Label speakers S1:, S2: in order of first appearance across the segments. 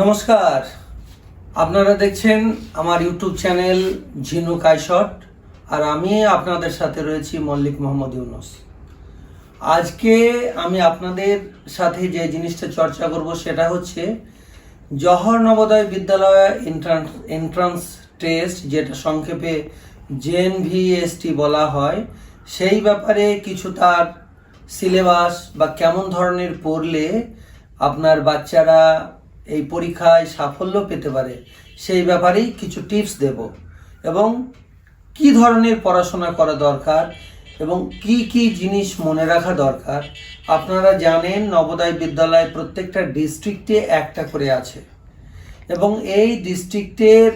S1: নমস্কার। আপনারা দেখছেন আমার ইউটিউব চ্যানেল ঝিনু কাইশট আর আমি আপনাদের সাথে রয়েছি মল্লিক মোহাম্মদ ইউনুস। আজকে আমি আপনাদের সাথে যে জিনিসটা চর্চা করব সেটা হচ্ছে জওহর নবোদয় বিদ্যালয় এন্ট্রান্স এন্ট্রান্স টেস্ট যেটা সংক্ষেপে জেন ভিএসটি বলা হয়, সেই ব্যাপারে কিছু তার সিলেবাস বা কেমন ধরনের পড়লে আপনার বাচ্চারা এই পরীক্ষায় সাফল্য পেতে পারে, সেই ব্যাপারেই কিছু টিপস দেব। এবং কি ধরনের পড়াশোনা করা দরকার এবং কি কি জিনিস মনে রাখা দরকার, আপনারা জানেন নবোদয় বিদ্যালয় প্রত্যেকটা ডিস্ট্রিক্টে একটা করে আছে। এবং এই ডিস্ট্রিক্টের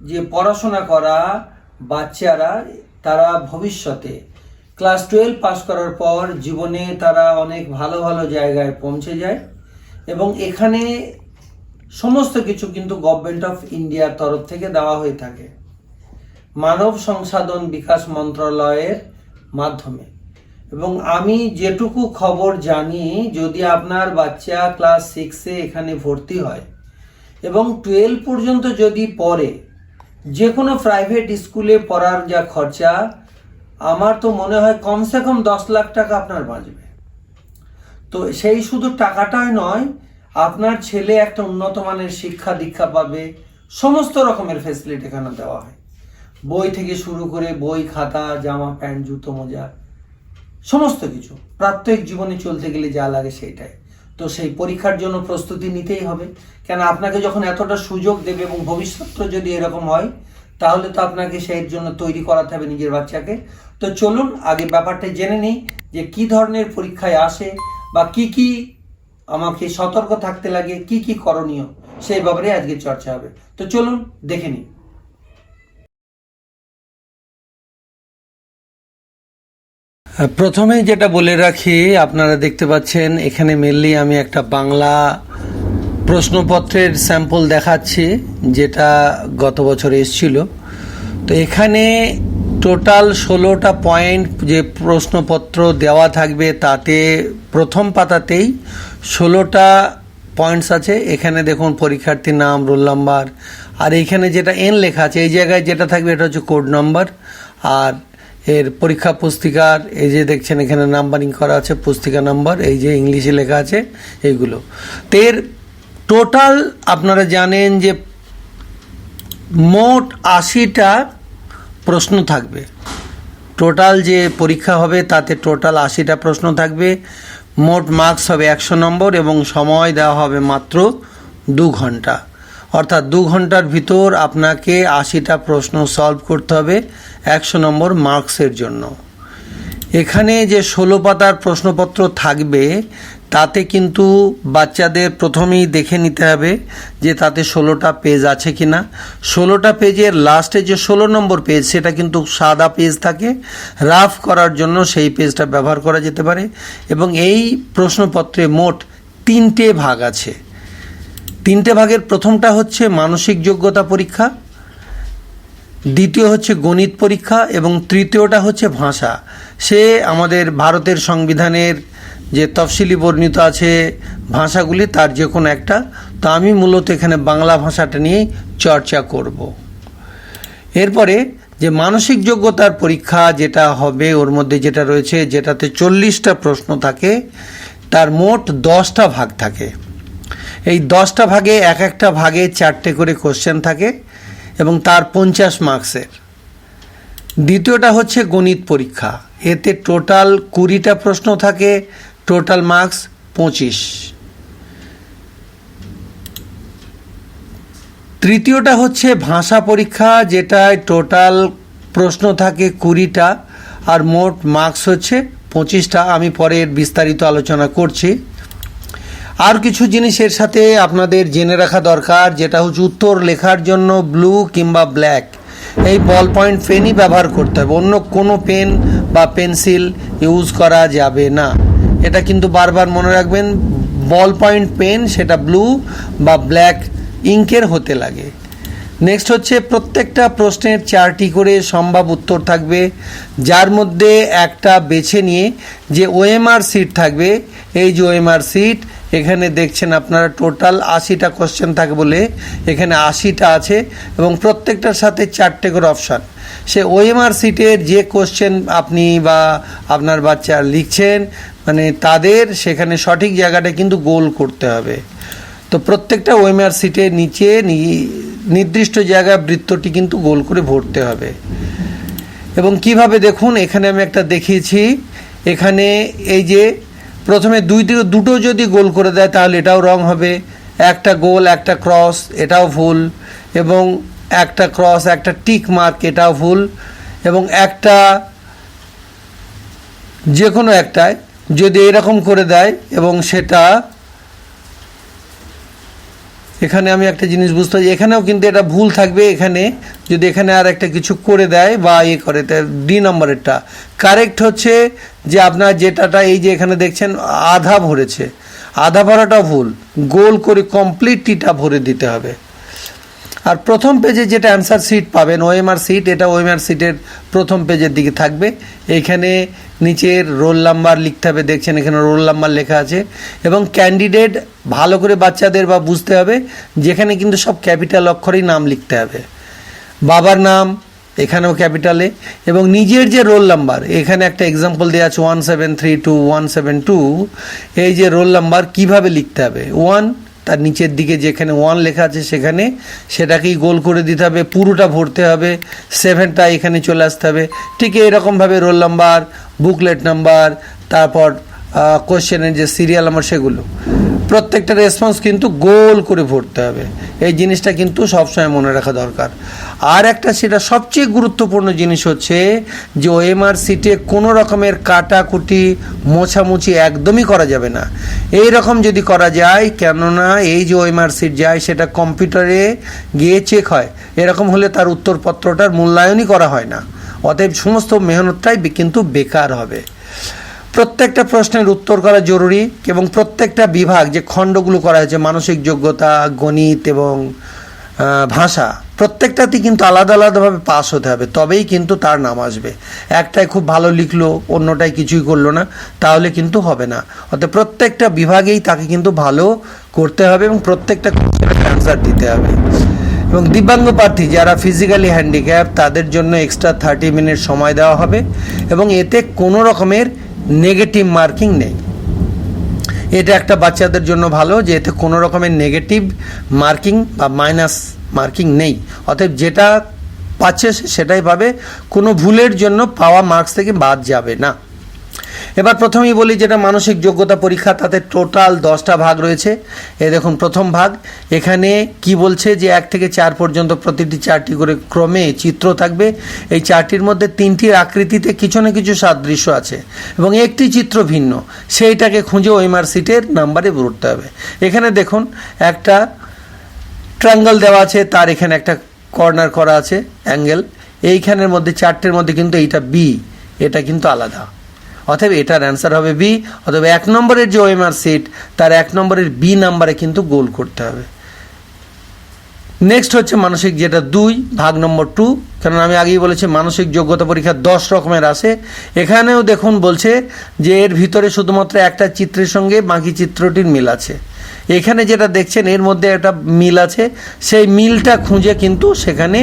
S1: যে পড়াশোনা করা বাচ্চারা, তারা ভবিষ্যতে ক্লাস টুয়েলভ পাস করার পর জীবনে তারা অনেক ভালো ভালো জায়গায় পৌঁছে যায় এবং এখানে সমস্ত কিছু কিন্তু গভর্নমেন্ট অফ ইন্ডিয়ার তরফ থেকে দেওয়া হয়ে থাকে। মানব সংসাধন বিকাশ মন্ত্রণালয়ের মাধ্যমে। এবং আমি যেটুকু খবর জানি, যদি আপনার বাচ্চা ক্লাস সিক্সে এখানে ভর্তি হয় এবং টুয়েলভ পর্যন্ত যদি পড়ে যে কোনো প্রাইভেট স্কুলে পড়ার যা খরচা, আমার তো মনে হয় কমসে কম দশ লাখ টাকা আপনার বাঁচবে। তো সেই শুধু টাকাটাই নয় আপনার ছেলে একটা উন্নত মানের শিক্ষা দীক্ষা পাবে, সমস্ত রকমের ফেসিলিটি এখানে দেওয়া হয়। বই থেকে শুরু করে বই, খাতা, জামা, প্যান্ট, জুতো, মোজা, সমস্ত কিছু। প্রাত্যহিক জীবনে চলতে গেলে যা লাগে সেইটাই। তো সেই পরীক্ষার জন্য প্রস্তুতি নিতেই হবে। কেন, আপনাকে যখন এতটা সুযোগ দেবে এবং ভবিষ্যৎ যদি এরকম হয়, তাহলে তো আপনাকে সেই জন্য তৈরি করাতে হবে নিজের বাচ্চাকে। তো চলুন, আগে ব্যাপারটা জেনে নিই যে কি ধরনের পরীক্ষায় আসে বা কি কি আমাকে সতর্ক থাকতে লাগে, কি কি করণীয়, সেই ব্যাপারে আজকে চর্চা হবে। তো চলুন, দেখে নিই। প্রথমে যেটা বলে রাখি, আপনারা দেখতে পাচ্ছেন, এখানে মেনলি আমি একটা বাংলা প্রশ্নপত্রের স্যাম্পল দেখাচ্ছি, যেটা গত বছর এসেছিল। তো এখানে টোটাল ষোলোটা পয়েন্ট যে প্রশ্নপত্র দেওয়া থাকবে, তাতে প্রথম পাতাতেই ষোলোটা পয়েন্টস আছে। এখানে দেখুন পরীক্ষার্থীর নাম রোল নাম্বার আর এইখানে যেটা এন লেখা আছে, এই জায়গায় যেটা থাকবে এটা হচ্ছে কোড নাম্বার আর এর পরীক্ষা পুস্তিকার, এই যে দেখছেন এখানে নাম্বারিং করা আছে, পুস্তিকা নাম্বার এই যে ইংলিশে লেখা আছে, এইগুলো। তো এর টোটাল আপনারা জানেন যে মোট আশিটা প্রশ্ন থাকবে। টোটাল যে পরীক্ষা হবে, তাতে টোটাল আশিটা প্রশ্ন থাকবে। মোট মার্কস হবে একশো নম্বর এবং সময় দেওয়া হবে মাত্র দু ঘণ্টা। অর্থাৎ দু ঘণ্টার ভিতর আপনাকে আশিটা প্রশ্ন সলভ করতে হবে একশো নম্বর মার্কসের জন্য। এখানে যে ষোলো পাতার প্রশ্নপত্র থাকবে, তাতে কিন্তু বাচ্চাদের প্রথমেই দেখে নিতে হবে যে তাতে ষোলোটা পেজ আছে কি না ষোলোটা পেজের লাস্টে যে ষোলো নম্বর পেজ, সেটা কিন্তু সাদা পেজ থাকে। রাফ করার জন্য সেই পেজটা ব্যবহার করা যেতে পারে এবং এই প্রশ্নপত্রে মোট তিনটে ভাগ আছে। তিনটে ভাগের প্রথমটা হচ্ছে মানসিক যোগ্যতা পরীক্ষা দ্বিতীয় হচ্ছে গণিত পরীক্ষা এবং তৃতীয়টা হচ্ছে ভাষা। সে আমাদের ভারতের সংবিধানের যে তফসিলি বর্ণিত আছে ভাষাগুলি তার যে কোনো একটা, তো আমি মূলত এখানে বাংলা ভাষাটা নিয়েই চর্চা করব। এরপরে যে মানসিক যোগ্যতার পরীক্ষা যেটা হবে, ওর মধ্যে যেটা রয়েছে, যেটাতে চল্লিশটা প্রশ্ন থাকে, তার মোট দশটা ভাগ থাকে। এই দশটা ভাগে এক একটা ভাগে চারটে করে কোশ্চেন থাকে। এবং তার পঞ্চাশ মার্কসের। দ্বিতীয়টা হচ্ছে গণিত পরীক্ষা। এতে টোটাল কুড়িটা প্রশ্ন থাকে, টোটাল মার্কস পঁচিশ। তৃতীয়টা হচ্ছে ভাষা পরীক্ষা, যেটায় টোটাল প্রশ্ন থাকে কুড়িটা, আর মোট মার্কস হচ্ছে পঁচিশটা। আমি পরে বিস্তারিত আলোচনা করছি। আর কিছু জিনিসের সাথে আপনাদের জেনে রাখা দরকার, যেটা হচ্ছে উত্তর লেখার জন্য ব্লু কিংবা ব্ল্যাক এই বল পয়েন্ট পেনই ব্যবহার করতে হবে। অন্য কোনো পেন বা পেন্সিল ইউজ করা যাবে না। এটা কিন্তু বারবার মনে রাখবেন বল পয়েন্ট পেন সেটা ব্লু বা ব্ল্যাক ইঙ্কের হতে লাগে। নেক্সট হচ্ছে প্রত্যেকটা প্রশ্নের চারটি করে সম্ভাব উত্তর থাকবে, যার মধ্যে একটা বেছে নিয়ে যে ওএমআর সিট থাকবে, এই যে ওএমআর সিট এখানে দেখছেন আপনারা টোটাল আশিটা কোশ্চেন থাকে বলে এখানে আশিটা আছে এবং প্রত্যেকটার সাথে চারটে করে অপশান সে ওএমআর সিটের যে কোশ্চেন আপনি বা আপনার বাচ্চা লিখছেন মানে তাদের সেখানে সঠিক জায়গাটা কিন্তু গোল করতে হবে। তো প্রত্যেকটা ওএমআর সিটের নিচে নির্দিষ্ট জায়গায় বৃত্তটি কিন্তু গোল করে ভরতে হবে। এবং কীভাবে দেখুন, এখানে আমি একটা দেখিয়েছি। এখানে এই যে প্রথমে দুই থেকে দুটো যদি গোল করে দেয়, তাহলে এটাও রং হবে। একটা গোল, একটা ক্রস, এটাও ভুল। এবং একটা ক্রস, একটা টিক মার্ক, এটাও ভুল। এবং একটা যে কোনো একটায় যদি এরকম করে দেয় এবং সেটা এখানে আমি একটা জিনিস বুঝতে পারছি। এখানেও কিন্তু এটা ভুল থাকবে। এখানে যদি এখানে আর একটা কিছু করে দেয় বা ইয়ে করে ডি নম্বরেরটা। কারেক্ট হচ্ছে যে আপনার যেটাটা এই যে এখানে দেখছেন, আধা ভরেছে। আধা ভরাটাও ভুল। গোল করে কমপ্লিট টিটা ভরে দিতে হবে। আর প্রথম পেজে যেটা অ্যান্সার সিট পাবেন ওএমআর সিট এটা ওএমআর সিটের প্রথম পেজের দিকে থাকবে। এইখানে নিচের রোল নাম্বার লিখতে হবে, দেখছেন এখানে রোল নাম্বার লেখা আছে। এবং ক্যান্ডিডেট ভালো করে বাচ্চাদের বা বুঝতে হবে, যেখানে কিন্তু সব ক্যাপিটাল অক্ষরেই নাম লিখতে হবে। বাবার নাম, এখানেও ক্যাপিটালে এবং নিজের যে রোল নাম্বার এখানে একটা এক্সাম্পল দেওয়া আছে one seven three two one seven two এই যে রোল নাম্বার কীভাবে লিখতে হবে? ওয়ান তার নিচের দিকে যেখানে ওয়ান লেখা আছে সেখানে সেটাকেই গোল করে দিতে হবে, পুরোটা ভরতে হবে সেভেনটা এখানে চলে আসতে হবে। ঠিক এরকমভাবে রোল নাম্বার বুকলেট নাম্বার তারপর কোশ্চেনের যে সিরিয়াল নাম্বার সেগুলো। প্রত্যেকটা রেসপন্স কিন্তু গোল করে ভরতে হবে। এই জিনিসটা কিন্তু সবসময় মনে রাখা দরকার। আর একটা সেটা সবচেয়ে গুরুত্বপূর্ণ জিনিস হচ্ছে যে ওএমআর সিটে কোনো রকমের কাটাকুটি, মোছামুছি একদমই করা যাবে না। এই রকম যদি করা যায়, কেননা এই যে ওএমআর সিট যায়, সেটা কম্পিউটারে গিয়ে চেক হয়। এরকম হলে তার উত্তরপত্রটার মূল্যায়নই করা হয় না। অতএব সমস্ত মেহনতটাই কিন্তু বেকার হবে। প্রত্যেকটা প্রশ্নের উত্তর করা জরুরি এবং প্রত্যেকটা বিভাগ যে খণ্ডগুলো করা হয়েছে, মানসিক যোগ্যতা, গণিত এবং ভাষা প্রত্যেকটাতেই কিন্তু আলাদা আলাদাভাবে পাস হতে হবে, তবেই কিন্তু তার নাম আসবে। একটাই খুব ভালো লিখলো, অন্যটাই কিছুই করল না, তাহলে কিন্তু হবে না। অর্থাৎ প্রত্যেকটা বিভাগেই তাকে কিন্তু ভালো করতে হবে এবং প্রত্যেকটা অ্যান্সার দিতে হবে। এবং দিব্যাঙ্গ প্রার্থী যারা ফিজিক্যালি হ্যান্ডিক্যাপ তাদের জন্য এক্সট্রা থার্টি মিনিট সময় দেওয়া হবে এবং এতে কোনো রকমের নেগেটিভ মার্কিং নেই। এটা একটা বাচ্চাদের জন্য ভালো যে এতে কোনো রকমের নেগেটিভ মার্কিং বা মাইনাস মার্কিং নেই। অতএব যেটা পাচ্ছে সেটাই পাবে। কোনো ভুলের জন্য পাওয়া মার্কস থেকে বাদ যাবে না। এবার প্রথমেই বলি যেটা মানসিক যোগ্যতা পরীক্ষা, তাতে টোটাল দশটা ভাগ রয়েছে। এ দেখুন প্রথম ভাগ। এখানে কি বলছে যে এক থেকে চার পর্যন্ত প্রতিটি চারটি করে ক্রমে চিত্র থাকবে। এই চারটির মধ্যে তিনটির আকৃতিতে কিছু না কিছু সাদৃশ্য আছে এবং একটি চিত্র ভিন্ন। সেইটাকে খুঁজে ওএমআর সিটের নাম্বারে ভরতে হবে। এখানে দেখুন একটা ট্রাঙ্গল দেওয়া আছে, তার এখানে একটা কর্নার করা আছে অ্যাঙ্গেল এইখানের মধ্যে, চারটের মধ্যে কিন্তু এইটা বি এটা কিন্তু আলাদা। অতএব এটার অ্যান্সার হবে বি অথবা এক নম্বরের যে ওএমআর সিট তার এক নম্বরের বি নাম্বারে কিন্তু গোল করতে হবে। নেক্সট হচ্ছে মানসিক, যেটা দুই, ভাগ নম্বর টু কারণ আমি আগেই বলেছি, মানসিক যোগ্যতা পরীক্ষা দশ রকমের আসে এখানেও দেখুন বলছে যে এর ভিতরে শুধুমাত্র একটা চিত্রের সঙ্গে বাকি চিত্রটির মিল আছে। এখানে যেটা দেখছেন, এর মধ্যে একটা মিল আছে। সেই মিলটা খুঁজে কিন্তু সেখানে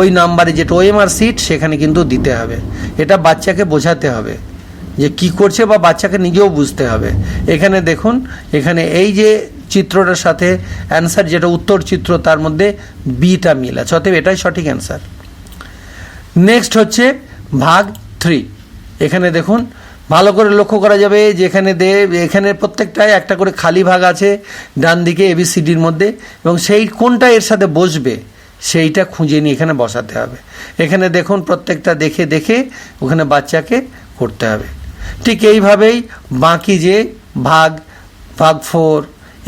S1: ওই নাম্বারে যেটা ওএমআর সিট সেখানে কিন্তু দিতে হবে। এটা বাচ্চাকে বোঝাতে হবে যে কি করছে বা বাচ্চাকে নিজেও বুঝতে হবে। এখানে দেখুন, এখানে এই যে চিত্রটার সাথে অ্যান্সার যেটা উত্তর চিত্র, তার মধ্যে বিটা মিল আছে। অতএব এটাই সঠিক অ্যান্সার নেক্সট হচ্ছে ভাগ থ্রি এখানে দেখুন ভালো করে লক্ষ্য করা যাবে যে এখানে দে, এখানে প্রত্যেকটায় একটা করে খালি ভাগ আছে ডান দিকে এবিসিডির মধ্যে, এবং সেই কোনটা এর সাথে বসবে সেইটা খুঁজে নিয়ে এখানে বসাতে হবে। এখানে দেখুন প্রত্যেকটা দেখে দেখে ওখানে বাচ্চাকে করতে হবে। ঠিক এইভাবেই বাকি যে ভাগ ভাগ ফোর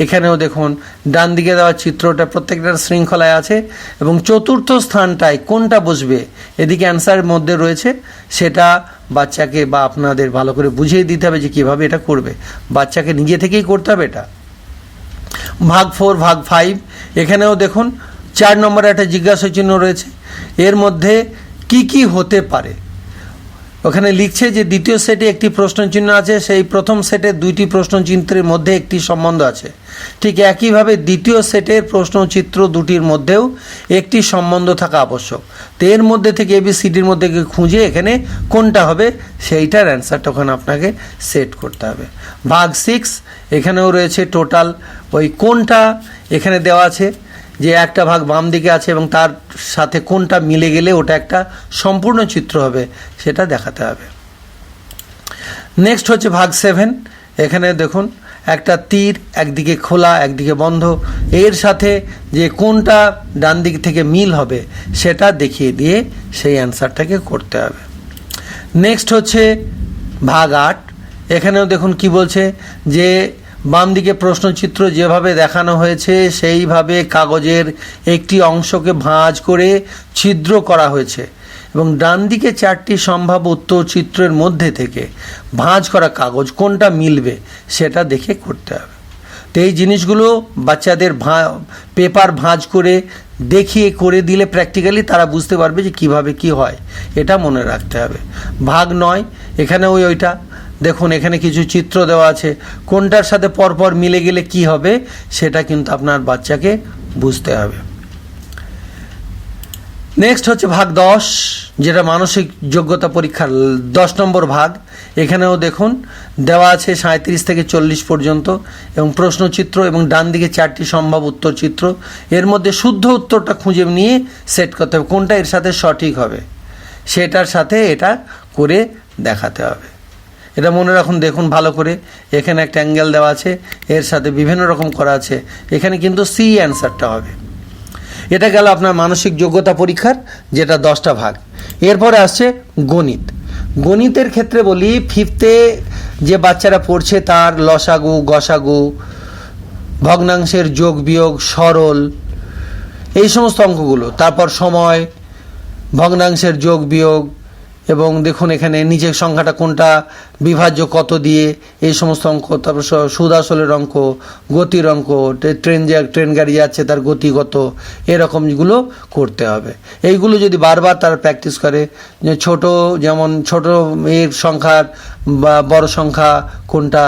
S1: এখানেও দেখুন ডান দিকে দেওয়া চিত্রটা প্রত্যেকটার শৃঙ্খলায় আছে, এবং চতুর্থ স্থানটায় কোনটা বসবে, এদিকে অ্যান্সারের মধ্যে রয়েছে, সেটা বাচ্চাকে বা আপনাদের ভালো করে বুঝিয়ে দিতে হবে যে কীভাবে এটা করবে। বাচ্চাকে নিজে থেকেই করতে হবে এটা। ভাগ ফোর ভাগ ফাইভ এখানেও দেখুন, চার নম্বরে একটা জিজ্ঞাসা চিহ্ন রয়েছে, এর মধ্যে কি কি হতে পারে? ওখানে লিখছে যে দ্বিতীয় সেটে একটি প্রশ্ন চিহ্ন আছে, সেই প্রথম সেটে দুইটি প্রশ্ন চিত্রের মধ্যে একটি সম্বন্ধ আছে। ঠিক একইভাবে দ্বিতীয় সেটের প্রশ্নচিত্র দুটির মধ্যেও একটি সম্বন্ধ থাকা আবশ্যক। তো এর মধ্যে থেকে এবিসিডির মধ্যে খুঁজে এখানে কোনটা হবে, সেইটার অ্যান্সারটা ওখানে আপনাকে সেট করতে হবে। ভাগ সিক্স এখানেও রয়েছে টোটাল ওই কোনটা এখানে দেওয়া আছে যে একটা ভাগ বাম দিকে আছে এবং তার সাথে কোনটা মিলে গেলে ওটা একটা সম্পূর্ণ চিত্র হবে, সেটা দেখাতে হবে। নেক্সট হচ্ছে ভাগ সেভেন এখানে দেখুন, একটা তীর একদিকে খোলা, একদিকে বন্ধ। এর সাথে যে কোনটা ডান দিক থেকে মিল হবে, সেটা দেখিয়ে দিয়ে সেই অ্যান্সারটাকে করতে হবে। নেক্সট হচ্ছে ভাগ আট। এখানেও দেখুন কি বলছে যে বাম দিকে প্রশ্নচিত্র যেভাবে দেখানো হয়েছে, সেইভাবে কাগজের একটি অংশকে ভাঁজ করে ছিদ্র করা হয়েছে এবং ডান দিকে চারটি সম্ভাব্য উত্তর চিত্রের মধ্যে থেকে ভাঁজ করা কাগজ কোনটা মিলবে সেটা দেখে করতে হবে। তো এই জিনিসগুলো বাচ্চাদের ভা, পেপার ভাঁজ করে দেখিয়ে করে দিলে প্র্যাকটিক্যালি তারা বুঝতে পারবে যে কীভাবে কি হয়, এটা মনে রাখতে হবে। ভাগ নয় এখানে ওই ওইটা দেখুন, এখানে কিছু চিত্র দেওয়া আছে। কোনটার সাথে পরপর মিলে গেলে কি হবে, সেটা কিন্তু আপনার বাচ্চাকে বুঝতে হবে। নেক্সট হচ্ছে ভাগ দশ, যেটা মানসিক যোগ্যতা পরীক্ষার দশ নম্বর ভাগ। এখানেও দেখুন, দেওয়া আছে সাঁত্রিশ থেকে চল্লিশ পর্যন্ত, এবং প্রশ্নচিত্র এবং ডান দিকে চারটি সম্ভব উত্তর চিত্র। এর মধ্যে শুদ্ধ উত্তরটা খুঁজে নিয়ে সেট করতে হবে, কোনটা এর সাথে সঠিক হবে। সেটার সাথে এটা করে দেখাতে হবে। এটা মনে রাখুন, দেখুন ভালো করে। এখানে একটা অ্যাঙ্গেল দেওয়া আছে, এর সাথে বিভিন্ন রকম করা আছে। এখানে কিন্তু সি অ্যান্সারটা হবে। এটা গেল আপনার মানসিক যোগ্যতা পরীক্ষার, যেটা দশটা ভাগ। এরপরে আসছে গণিত। গণিতের ক্ষেত্রে বলি ফিফতে যে বাচ্চারা পড়ছে তার লসাগু, গসাগু, ভগ্নাংশের যোগ বিয়োগ, সরল, এই সমস্ত অঙ্কগুলো। তারপর সময়, ভগ্নাংশের যোগ বিয়োগ এবং দেখুন এখানে নিচের সংখ্যাটা কোনটা, বিভাজ্য কত দিয়ে, এই সমস্ত অঙ্ক, তারপর সুদ আসলের অঙ্ক, গতির অঙ্ক ট্রেন যে ট্রেন গাড়ি যাচ্ছে তার গতি কত এরকমগুলো করতে হবে। এইগুলো যদি বারবার তারা প্র্যাকটিস করে, যে ছোট যেমন ছোট এর সংখ্যার বা বড় সংখ্যা কোনটা,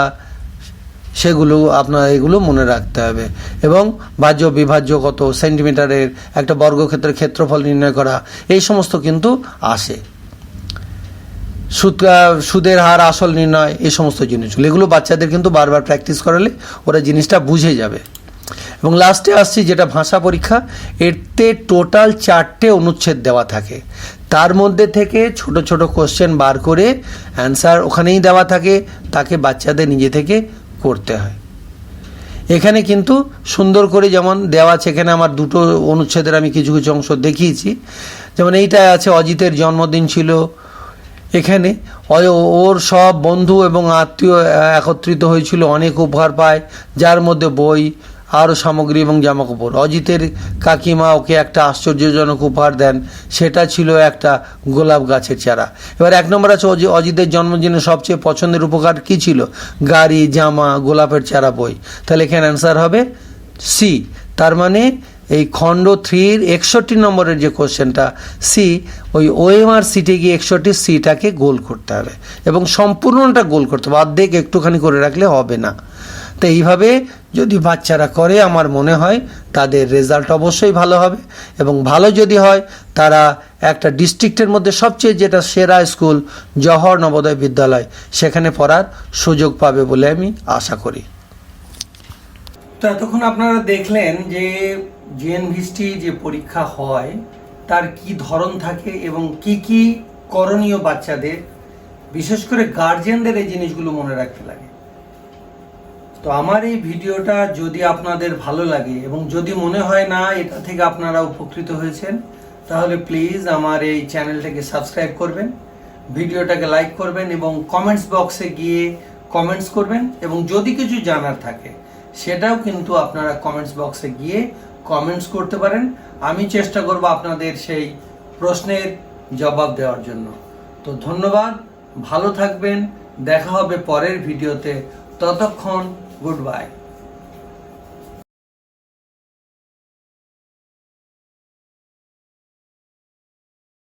S1: সেগুলো আপনার এগুলো মনে রাখতে হবে। এবং বাহ্য বিভাজ্য কত সেন্টিমিটারের একটা বর্গক্ষেত্রের ক্ষেত্রফল নির্ণয় করা, এই সমস্ত কিন্তু আসে। সুদ সুদের হার, আসল নির্ণয়, এই সমস্ত জিনিসগুলো। এগুলো বাচ্চাদের কিন্তু বারবার প্র্যাকটিস করালে ওরা জিনিসটা বুঝে যাবে। এবং লাস্টে আসছি যেটা ভাষা পরীক্ষা, এতে টোটাল চারটে অনুচ্ছেদ দেওয়া থাকে। তার মধ্যে থেকে ছোট ছোট কোশ্চেন বার করে অ্যান্সার ওখানেই দেওয়া থাকে, তাকে বাচ্চাদের নিজে থেকে করতে হয়। এখানে কিন্তু সুন্দর করে যেমন দেওয়া আছে, এখানে আমার দুটো অনুচ্ছেদের আমি কিছু কিছু অংশ দেখিয়েছি। যেমন এইটা আছে অজিতের জন্মদিন ছিল এখানে। ওর সব বন্ধু এবং আত্মীয় একত্রিত হয়েছিল, অনেক উপহার পায়, যার মধ্যে বই, আরও সামগ্রী এবং জামাকাপড়। অজিতের কাকিমা ওকে একটা আশ্চর্যজনক উপহার দেন, সেটা ছিল একটা গোলাপ গাছের চারা। এবার এক নম্বর আছে, অজি- অজিতের জন্মদিনে সবচেয়ে পছন্দের উপকার কী ছিল? গাড়ি, জামা, গোলাপের চারা, বই। তাহলে এখানে অ্যান্সার হবে সি তার মানে এই খণ্ড থ্রির একষট্টি নম্বরের যে কোশ্চেনটা, সি, ওই ওএমআর সিটে গিয়ে একষট্টি সিটাকে গোল করতে হবে এবং সম্পূর্ণটা গোল করতে হবে। অর্ধেক একটুখানি করে রাখলে হবে না। তো এইভাবে যদি বাচ্চারা করে, আমার মনে হয় তাদের রেজাল্ট অবশ্যই ভালো হবে এবং ভালো যদি হয়, তারা একটা ডিস্ট্রিক্টের মধ্যে সবচেয়ে যেটা সেরা স্কুল জওহর নবোদয় বিদ্যালয়, সেখানে পড়ার সুযোগ পাবে বলে আমি আশা করি। তো এতক্ষণ আপনারা দেখলেন যে জিএনভিএসটি যে পরীক্ষা হয়, তার কি ধরন থাকে এবং কি কি করণীয় বাচ্চাদের, বিশেষ করে গার্জেনদের এই জিনিসগুলো মনে রাখতে লাগে। তো আমার এই ভিডিওটা যদি আপনাদের ভালো লাগে এবং যদি মনে হয় না এটা থেকে আপনারা উপকৃত হয়েছেন, তাহলে প্লিজ আমার এই চ্যানেলটাকে সাবস্ক্রাইব করবেন, ভিডিওটাকে লাইক করবেন এবং কমেন্টস বক্সে গিয়ে কমেন্টস করবেন এবং যদি কিছু জানার থাকে, সেটাও কিন্তু আপনারা কমেন্টস বক্সে গিয়ে কমেন্টস করতে পারেন। আমি চেষ্টা করব আপনাদের সেই প্রশ্নের জবাব দেওয়ার জন্য। তো ধন্যবাদ, ভালো থাকবেন, দেখা হবে পরের ভিডিওতে। ততক্ষণ গুড বাই